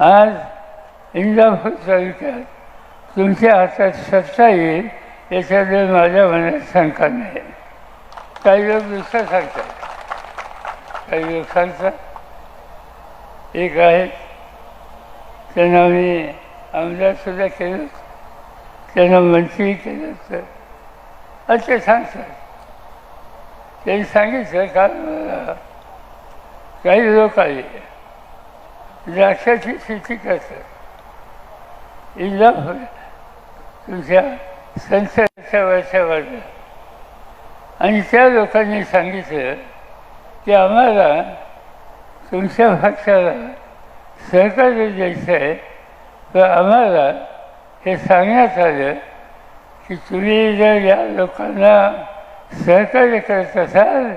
आज इंदापूरचा विकास तुमच्या हातात सत्ता येईल याच्याबद्दल माझ्या मनात शंका नाही. काही लोक दुसरं सांगतात. काही लोक सांगतात. एक आहे त्यांना मी आमदारसुद्धा केलं त्यांना मंत्री केलं तर अच्छा सांगतात. त्यांनी सांगितलं काल मला काही लोक आले. द्राक्षाची शेती करतात इंदा तुमच्या संसदेच्या वाढला आणि त्या लोकांनी सांगितलं की आम्हाला तुमच्या भाषाला सहकार्य द्यायचं आहे तर आम्हाला हे सांगण्यात आलं की तुम्ही जर या लोकांना सहकार्य करत असाल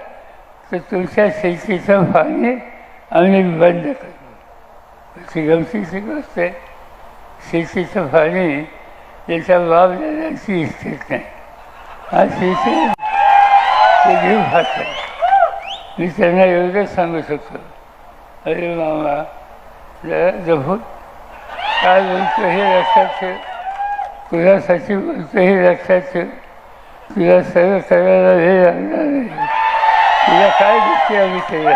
तर तुमच्या शेतीचं पाणी आम्ही बंद करू अशी गमतीची गोष्ट आहे शेतीचं पाणी त्याच्या लाभ देण्याची इच्छित नाही हा। शेती ते घेऊ खातात मी त्यांना एवढंच सांगू शकतो अरे मामा जभूत काय बोलतो हे लक्षात ठेव तुझ्यासाठी बोलतो हे लक्षात ठेव तुझ्या सर्व करायला हे लागणार नाही तुझ्या काय गोष्टी आम्ही केल्या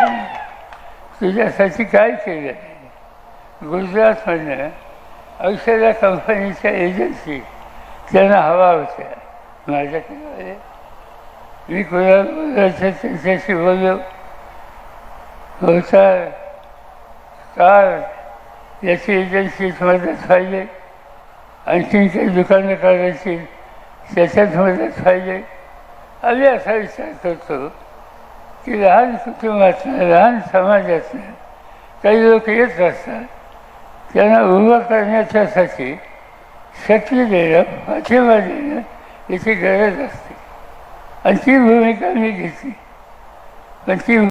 तुझ्यासाठी काय केलं आहे गुजरातमधनं औषधा कंपनीच्या एजन्सी त्यांना हवा होत्या माझ्याकडे मी कोणाला बोलायचं त्यांच्याशी बोललो होता कार याची एजन्सीत मदत पाहिजे आणखीन काही दुकानं काढायची त्याच्यात मदत पाहिजे आम्ही असा विचार करतो की लहान कुटुंबातनं लहान समाजातनं काही लोक येत असतात त्यांना उभं करण्याच्यासाठी शक्ती देणं पाठिंबा देणं याची गरज असते. आणि ती भूमिका मी घेतली पण ती